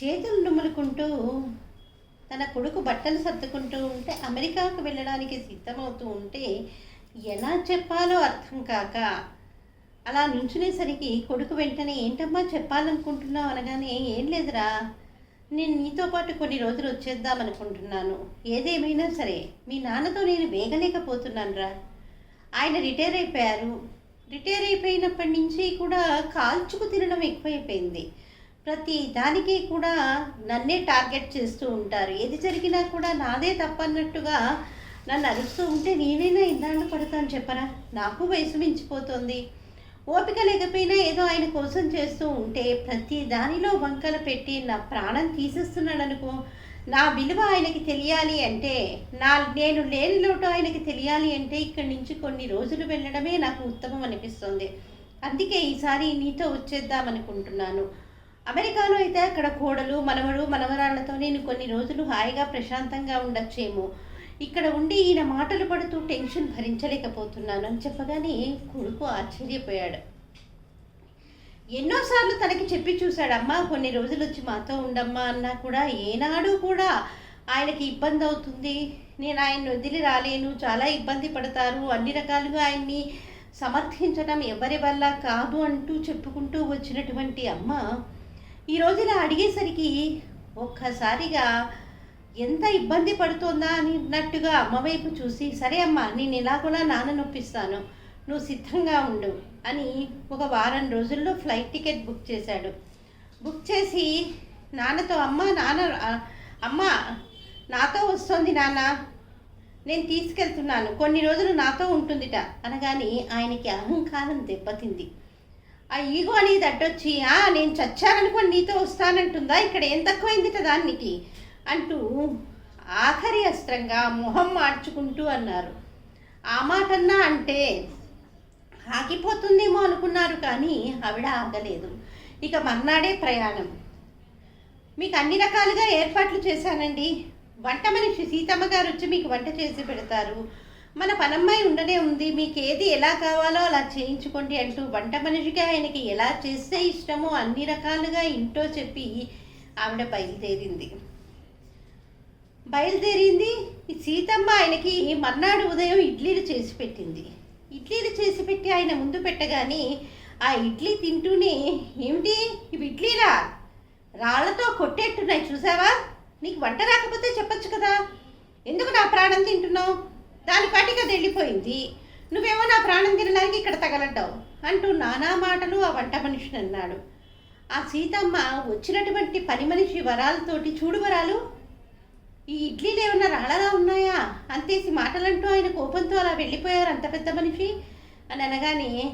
చేతులు నుములుకుంటూ తన కొడుకు బట్టలు సర్దుకుంటూ ఉంటే అమెరికాకు వెళ్ళడానికి సిద్ధమవుతూ ఉంటే ఎలా చెప్పాలో అర్థం కాక అలా నుంచునేసరికి కొడుకు వెంటనే ఏంటమ్మా చెప్పాలనుకుంటున్నావు? అనగానే ఏం లేదురా నేను నీతో పాటు కొన్ని రోజులు వచ్చేద్దాం అనుకుంటున్నాను ఏదేమైనా సరే మీ నాన్నతో నేను వేగలేకపోతున్నాను రా ఆయన రిటైర్ అయిపోయారు. రిటైర్ అయిపోయినప్పటి నుంచి కూడా కాల్చుకు తినడం ఎక్కువైపోయింది. ప్రతి దానికి కూడా నన్నే టార్గెట్ చేస్తూ ఉంటారు. ఏది జరిగినా కూడా నాదే తప్పన్నట్టుగా నన్ను అరుస్తూ ఉంటే నేనైనా ఇన్నాళ్ళు పడతాను చెప్పరా? నాకు వయసు మించిపోతుంది. ఓపిక లేకపోయినా ఏదో ఆయన కోసం చేస్తూ ఉంటే ప్రతి దానిలో వంకలు పెట్టి నా ప్రాణం తీసేస్తున్నాడు అనుకో నా విలువ ఆయనకి తెలియాలి అంటే నా నేను లేని లోటు ఆయనకి తెలియాలి అంటే ఇక్కడి నుంచి కొన్ని రోజులు వెళ్ళడమే నాకు ఉత్తమం అనిపిస్తుంది. అందుకే ఈసారి నీతో వచ్చేద్దామనుకుంటున్నాను. అమెరికాలో అయితే అక్కడ కోడలు మనవడు మనవరాళ్ళతో నేను కొన్ని రోజులు హాయిగా ప్రశాంతంగా ఉండొచ్చేమో. ఇక్కడ ఉండి ఈయన మాటలు పడుతూ టెన్షన్ భరించలేకపోతున్నాను అని చెప్పగానే కొడుకు ఆశ్చర్యపోయాడు. ఎన్నోసార్లు తనకి చెప్పి చూశాడమ్మా కొన్ని రోజులు వచ్చి మాతో ఉండమ్మా అన్నా కూడా ఏనాడు కూడా ఆయనకి ఇబ్బంది అవుతుంది. నేను ఆయన్ని వదిలి రాలేను చాలా ఇబ్బంది పడతారు. అన్ని రకాలుగా ఆయన్ని సమర్థించడం ఎవరి వల్ల కాదు అంటూ చెప్పుకుంటూ వచ్చినటువంటి అమ్మ ఈ రోజు ఇలా అడిగేసరికి ఒక్కసారిగా ఎంత ఇబ్బంది పడుతోందా అన్నట్టుగా అమ్మ వైపు చూసి సరే అమ్మా నేను ఇలా కూడా నాన్న నొప్పిస్తాను నువ్వు సిద్ధంగా ఉండు అని ఒక వారం రోజుల్లో ఫ్లైట్ టికెట్ బుక్ చేశాడు. బుక్ చేసి నాన్నతో అమ్మ నాన్న అమ్మ నాతో వస్తుంది నాన్న నేను తీసుకెళ్తున్నాను కొన్ని రోజులు నాతో ఉంటుందిట అనగానే ఆయనకి అహంకారం దెబ్బతింది. ఆ ఈగో అనేది అడ్డొచ్చి "ఆ, నేను చచ్చాననుకొని నీతో వస్తానంటుందా? ఇక్కడ ఏం తక్కువైందిట దానికి అంటూ ఆఖరి అస్త్రంగా మొహం మార్చుకుంటూ అన్నారు. ఆ మాటన్నా అంటే ఆగిపోతుందేమో అనుకున్నారు కానీ ఆవిడ ఆగలేదు. ఇక మర్నాడే ప్రయాణం. మీకు అన్ని రకాలుగా ఏర్పాట్లు చేశానండి. వంట మనిషి సీతమ్మ గారు వచ్చి మీకు వంట చేసి పెడతారు. మన పనమ్మాయి ఉండనే ఉంది మీకు ఏది ఎలా కావాలో అలా చేయించుకోండి అంటూ వంట మనిషికి ఆయనకి ఎలా చేస్తే ఇష్టమో అన్ని రకాలుగా ఇంటో చెప్పి ఆవిడ బయలుదేరింది. బయలుదేరింది సీతమ్మ ఆయనకి మర్నాడు ఉదయం ఇడ్లీలు చేసి పెట్టింది. ఇడ్లీలు చేసి పెట్టి ఆయన ముందు పెట్టగానే ఆ ఇడ్లీ తింటూనే ఏమిటి? ఇవి ఇడ్లీలా? రాళ్ళతో కొట్టేట్టున్నాయి చూసావా? నీకు వంట రాకపోతే చెప్పొచ్చు కదా? ఎందుకు నా ప్రాణం తింటున్నావు? దాని పాటికి అది వెళ్ళిపోయింది నువ్వేమో నా ప్రాణం తినడానికి ఇక్కడ తగలడ్డావు అంటూ నానా మాటలు ఆ వంట మనిషిని అన్నాడు. ఆ సీతమ్మ వచ్చినటువంటి పని మనిషి వరాలతోటి చూడు వరాలు. ఈ ఇడ్లీలు ఏమన్నా రాళ్ళలా ఉన్నాయా? అంతేసి మాటలంటూ ఆయన కోపంతో అలా వెళ్ళిపోయారు అంత పెద్ద మనిషి. అని అనగానే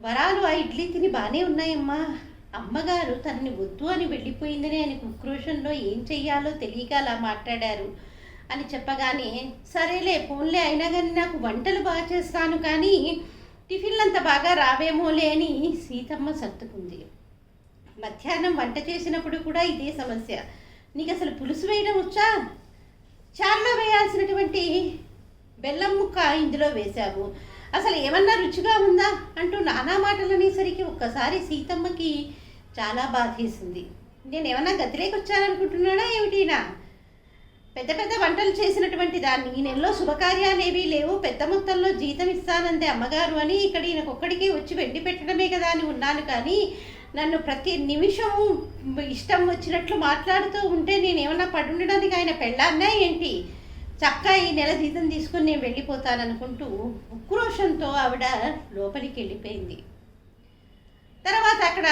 వరాలు ఆ ఇడ్లీ తిని బాగానే ఉన్నాయమ్మా. అమ్మగారు తనని వద్దు అని వెళ్ళిపోయిందని ఆయన ఉక్రోషంలో ఏం చెయ్యాలో తెలియక అలా మాట్లాడారు. అని చెప్పగానే సరేలే ఫోన్లే అయినా కానీ నాకు వంటలు బాగా చేస్తాను కానీ టిఫిన్లు అంత బాగా రావేమోలే అని సీతమ్మ సర్దుకుంది. మధ్యాహ్నం వంట చేసినప్పుడు కూడా ఇదే సమస్య. నీకు అసలు పులుసు వేయడం వచ్చా? చారులో వేయాల్సినటువంటి బెల్లం ముక్క ఇందులో వేశావు. అసలు ఏమన్నా రుచిగా ఉందా? అంటూ నానా మాటలు అనేసరికి ఒక్కసారి సీతమ్మకి చాలా బాధేసింది. నేను ఏమన్నా గతిలోకి వచ్చాననుకుంటున్నానా ఏమిటినా పెద్ద పెద్ద వంటలు చేసినటువంటి దాన్ని. ఈ నెలలో శుభకార్యాలు లేవు. పెద్ద మొత్తంలో జీతం ఇస్తానందే అమ్మగారు అని ఇక్కడ ఈయనకొక్కడికి వచ్చి వెండి పెట్టడమే కదా అని ఉన్నాను. కానీ నన్ను ప్రతి నిమిషం ఇష్టం వచ్చినట్లు మాట్లాడుతూ ఉంటే నేను ఏమన్నా పడుండడానికి ఆయన పెళ్ళాన్నా ఏంటి? చక్కగా ఈ నెల జీతం తీసుకుని నేను వెళ్ళిపోతాననుకుంటూ ఉక్రోషంతో ఆవిడ లోపలికి వెళ్ళిపోయింది తర్వాత అక్కడ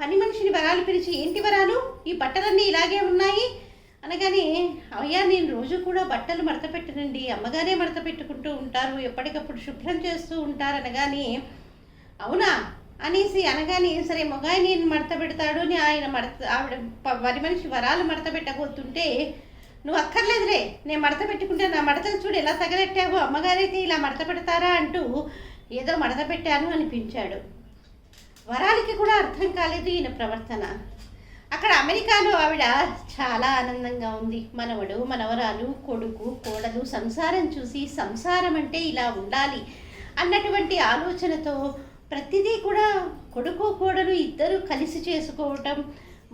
పని మనిషిని వరాలు పిలిచి ఏంటి వరాలు? ఈ బట్టలన్నీ ఇలాగే ఉన్నాయి. అనగానే అయ్యా నేను రోజు కూడా బట్టలు మడత పెట్టనండి. అమ్మగారే మడత పెట్టుకుంటూ ఉంటారు. ఎప్పటికప్పుడు శుభ్రం చేస్తూ ఉంటారు. అనగానే అవునా? అనేసి అనగానే సరే మొగాయి నేను మడత పెడతాడు అని ఆయన మడత ఆవిడ ప- వరి మనిషి వరాలు మడత పెట్టబోతుంటే నువ్వు అక్కర్లేదులే. నేను మడత పెట్టుకుంటే నా మడతలు చూడు ఎలా తగలెట్టావో. అమ్మగారైతే ఇలా మడత పెడతారా? అంటూ ఏదో మడత పెట్టాను అనిపించాడు. వరాలకి కూడా అర్థం కాలేదు ఈయన ప్రవర్తన. అక్కడ అమెరికాలో ఆవిడ చాలా ఆనందంగా ఉంది. మనవడు మనవరాలు కొడుకు కోడలు సంసారం చూసి సంసారం అంటే ఇలా ఉండాలి అన్నటువంటి ఆలోచనతో ప్రతిదీ కూడా కొడుకు కోడలు ఇద్దరు కలిసి చేసుకోవటం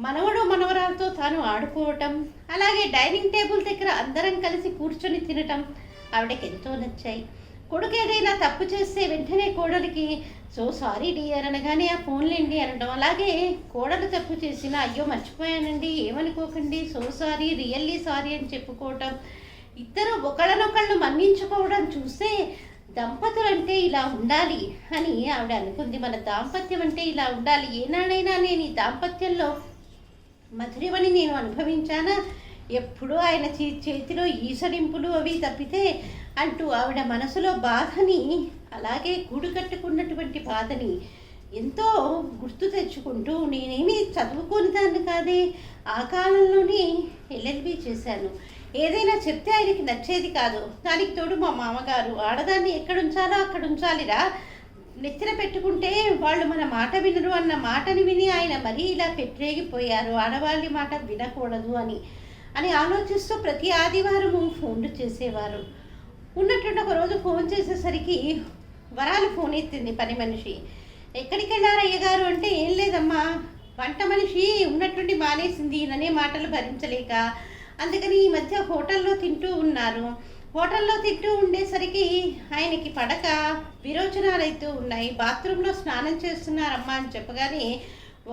మనవడు మనవరాలతో తాను ఆడుకోవటం అలాగే డైనింగ్ టేబుల్ దగ్గర అందరం కలిసి కూర్చొని తినటం ఆవిడకి ఎంతో నచ్చాయి. కొడుకు ఏదైనా తప్పు చేస్తే వెంటనే కోడలికి సో సారీ డియర్ అనగానే ఆ ఫోన్లేండి అనడం అలాగే కోడలు తప్పు చేసినా అయ్యో మర్చిపోయానండి ఏమనుకోకండి సో సారీ రియల్లీ సారీ అని చెప్పుకోవటం. ఇద్దరు ఒకళ్ళనొకళ్ళు మన్నించుకోవడం చూస్తే దంపతులు అంటే ఇలా ఉండాలి అని ఆవిడ అనుకుంది. మన దాంపత్యం అంటే ఇలా ఉండాలి. ఏనాడైనా నేను ఈ దాంపత్యంలో మధురివని నేను అనుభవించానా? ఎప్పుడూ ఆయన చే చేతిలో ఈసడింపులు అవి తప్పితే అంటూ ఆవిడ మనసులో బాధని అలాగే గూడు కట్టుకున్నటువంటి బాధని ఎంతో గుర్తు తెచ్చుకుంటూ నేనేమి చదువుకోని దాన్ని కాదే ఆ కాలంలోనే ఎల్ఎల్బి చేశాను. ఏదైనా చెప్తే ఆయనకి నచ్చేది కాదు. దానికి తోడు మా మామగారు ఆడదాన్ని ఎక్కడ ఉంచాలో అక్కడ ఉంచాలిరా నెత్తిన పెట్టుకుంటే వాళ్ళు మన మాట వినరు అన్న మాటని విని ఆయన మరీ ఇలా పెట్టేగిపోయారు ఆడవాళ్ళ మాట వినకూడదు అని అని ఆలోచిస్తూ ప్రతి ఆదివారము ఫోన్లు చేసేవారు. ఉన్నట్టుండి ఒక రోజు ఫోన్ చేసేసరికి వరాలు ఫోన్ ఎత్తింది పని మనిషి. ఎక్కడికి వెళ్ళారు అయ్యగారు అంటే ఏం లేదమ్మా వంట మనిషి ఉన్నట్టుండి మానేసింది ఈయననే మాటలు భరించలేక. అందుకని ఈ మధ్య హోటల్లో తింటూ ఉన్నారు. హోటల్లో తింటూ ఉండేసరికి ఆయనకి పడక విరోచనాలు అవుతూ ఉన్నాయి. బాత్రూంలో స్నానం చేస్తున్నారమ్మా అని చెప్పగానే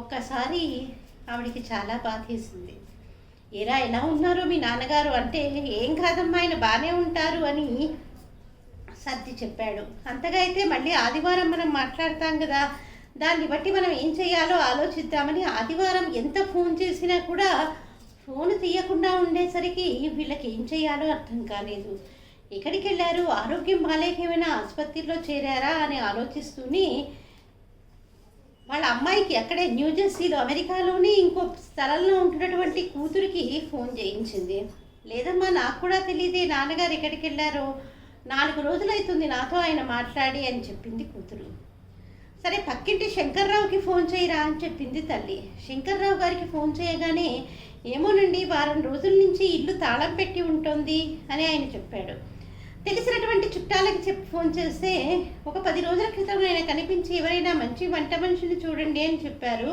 ఒక్కసారి ఆవిడికి చాలా బాధేసింది. ఏరా ఎలా ఉన్నారు మీ నాన్నగారు? అంటే ఏం కాదమ్మా ఆయన బాగానే ఉంటారు అని సర్ది చెప్పాడు. అంతగా అయితే మళ్ళీ ఆదివారం మనం మాట్లాడతాం కదా. దాన్ని బట్టి మనం ఏం చేయాలో ఆలోచిద్దామని ఆదివారం ఎంత ఫోన్ చేసినా కూడా ఫోన్ తీయకుండా ఉండేసరికి వీళ్ళకి ఏం చేయాలో అర్థం కాలేదు. ఎక్కడికి వెళ్ళారు ఆరోగ్యం బాలేక ఏమైనా ఆసుపత్రిలో చేరారా? అని ఆలోచిస్తూనే వాళ్ళ అమ్మాయికి అక్కడే న్యూజెర్సీలో అమెరికాలోనే ఇంకో స్థలంలో ఉంటున్నటువంటి కూతురికి ఫోన్ చేయించింది. లేదమ్మా నాకు కూడా తెలియదే నాన్నగారు ఎక్కడికి వెళ్ళారు? నాలుగు రోజులైతుంది నాతో ఆయన మాట్లాడి అని చెప్పింది కూతురు. సరే పక్కింటి శంకర్రావుకి ఫోన్ చేయరా అని చెప్పింది తల్లి. శంకర్రావు గారికి ఫోన్ చేయగానే ఏమోనండి వారం రోజుల నుంచి ఇల్లు తాళం పెట్టి ఉంటుంది అని ఆయన చెప్పాడు. తెలిసినటువంటి చుట్టాలకి చెప్పి ఫోన్ చేస్తే ఒక పది రోజుల క్రితం ఆయన కనిపించి ఎవరైనా మంచి వంట మనిషిని చూడండి అని చెప్పారు.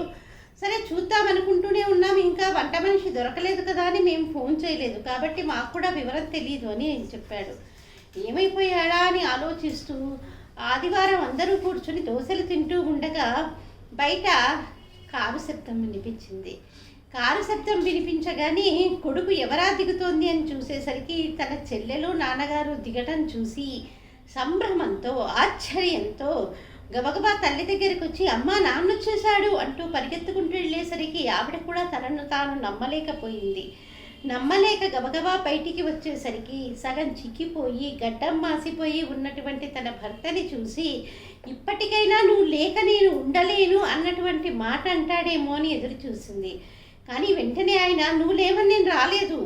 సరే చూద్దాం అనుకుంటూనే ఉన్నాం. ఇంకా వంట మనిషి దొరకలేదు కదా అని మేము ఫోన్ చేయలేదు. కాబట్టి మాకు కూడా వివరం తెలియదు అని ఆయన చెప్పాడు. ఏమైపోయాడా అని ఆలోచిస్తూ ఆదివారం అందరూ కూర్చొని దోశలు తింటూ ఉండగా బయట కారు శబ్దం వినిపించింది. కారు శబ్దం వినిపించగానే కొడుకు ఎవరా దిగుతోంది అని చూసేసరికి తన చెల్లెలు నాన్నగారు దిగటం చూసి సంభ్రమంతో ఆశ్చర్యంతో గబగబా తల్లి దగ్గరికి వచ్చి అమ్మా నాన్న వచ్చేసాడు అంటూ పరిగెత్తుకుంటూ వెళ్ళేసరికి ఆవిడ కూడా తనను తాను నమ్మలేకపోయింది. నమ్మలేక గబగబా బయటికి వచ్చేసరికి సగం చిక్కిపోయి గడ్డం మాసిపోయి ఉన్నటువంటి తన భర్తని చూసి ఇప్పటికైనా నువ్వు లేక నేను ఉండలేను అన్నటువంటి మాట అంటాడేమో అని ఎదురు చూసింది కానీ వెంటనే ఆయన నువ్వు లేవని నేను రాలేదు.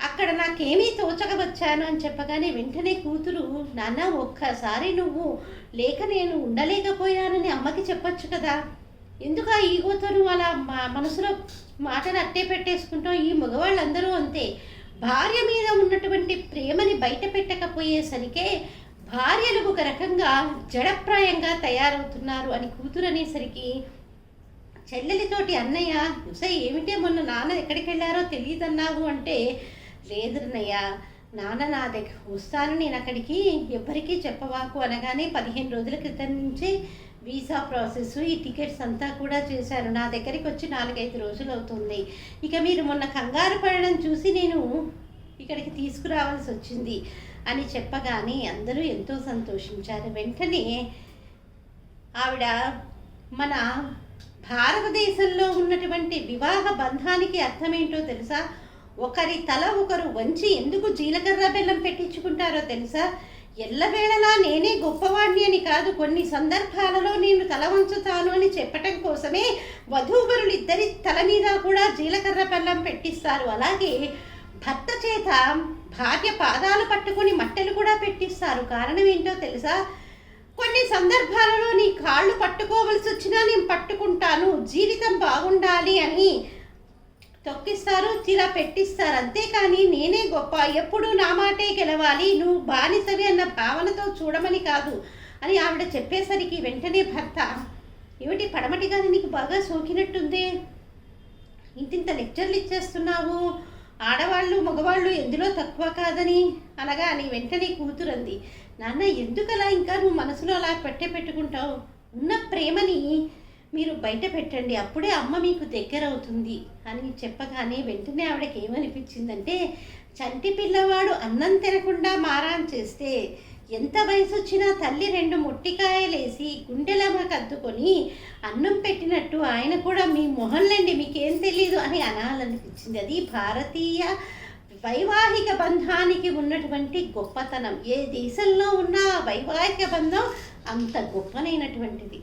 అక్కడ నాకేమీ తోచక వచ్చాను అని చెప్పగానే వెంటనే కూతురు నాన్న ఒక్కసారి నువ్వు లేక నేను ఉండలేకపోయానని అమ్మకి చెప్పొచ్చు కదా. ఎందుకు ఆ ఈగోతో నువ్వు అలా మా మనసులో మాటలు అట్టే పెట్టేసుకుంటావు? ఈ మగవాళ్ళందరూ అంతే. భార్య మీద ఉన్నటువంటి ప్రేమని బయట పెట్టకపోయేసరికే భార్యలు ఒక రకంగా జడప్రాయంగా తయారవుతున్నారు అని కూతురు అనేసరికి చెల్లెలితోటి అన్నయ్య ఉసై ఏమిటే మొన్న నాన్న ఎక్కడికి వెళ్ళారో తెలియదన్నావు అంటే లేదు అన్నయ్య నాన్న నా దగ్గర వస్తాను నేను అక్కడికి ఎవ్వరికీ చెప్పవాకు అనగానే పదిహేను రోజుల క్రితం నుంచి వీసా ప్రాసెస్ ఈ టికెట్స్ అంతా కూడా చేశారు నా దగ్గరికి వచ్చి నాలుగైదు రోజులు అవుతుంది. ఇక మీరు మొన్న కంగారు పడడం చూసి నేను ఇక్కడికి తీసుకురావాల్సి వచ్చింది అని చెప్పగానే అందరూ ఎంతో సంతోషించారు. వెంటనే ఆవిడ మన భారతదేశంలో ఉన్నటువంటి వివాహ బంధానికి అర్థమేంటో తెలుసా? ఒకరి తల ఒకరు వంచి ఎందుకు జీలకర్ర బెల్లం పెట్టించుకుంటారో తెలుసా? ఎల్లవేళలా నేనే గొప్పవాణ్ణి అని కాదు కొన్ని సందర్భాలలో నేను తల వంచుతాను అని చెప్పటం కోసమే వధూవరులు ఇద్దరి తల మీద కూడా జీలకర్ర బెల్లం పెట్టిస్తారు. అలాగే భర్త చేత భార్య పాదాలు పట్టుకొని మట్టెలు కూడా పెట్టిస్తారు. కారణం ఏంటో తెలుసా? కొన్ని సందర్భాలలో నీ కాళ్ళు పట్టుకోవలసి వచ్చినా నేను పట్టుకుంటాను. జీవితం బాగుండాలి అని తొక్కిస్తారు ఇలా పెట్టిస్తారు. అంతేకాని నేనే గొప్ప ఎప్పుడు నా మాటే గెలవాలి నువ్వు బానిసవి అన్న భావనతో చూడమని కాదు అని ఆవిడ చెప్పేసరికి వెంటనే భర్త ఏమిటి పడమటి నీకు బాగా సోకినట్టుంది? ఇంతింత లెక్చర్లు ఇచ్చేస్తున్నావు. ఆడవాళ్ళు మగవాళ్ళు ఎందులో తక్కువ కాదని? అనగా అని వెంటనే కూతురంది నాన్న ఎందుకలా ఇంకా నువ్వు మనసులో అలా పెట్టే పెట్టుకుంటావు? ఉన్న ప్రేమని మీరు బయట పెట్టండి అప్పుడే అమ్మ మీకు దగ్గర అవుతుంది అని చెప్పగానే వెంటనే ఆవిడకి ఏమనిపించిందంటే చంటి పిల్లవాడు అన్నం తినకుండా మారాన్ చేస్తే ఎంత వయసు వచ్చినా తల్లి రెండు మొట్టికాయలేసి గుండెలమ్మ అద్దుకొని అన్నం పెట్టినట్టు ఆయన కూడా మీ మొహంలండి మీకేం తెలియదు అని అనాలనిపించింది. అది భారతీయ వైవాహిక బంధానికి ఉన్నటువంటి గొప్పతనం. ఏ దేశంలో ఉన్న వైవాహిక బంధం అంత గొప్పనైనటువంటిది.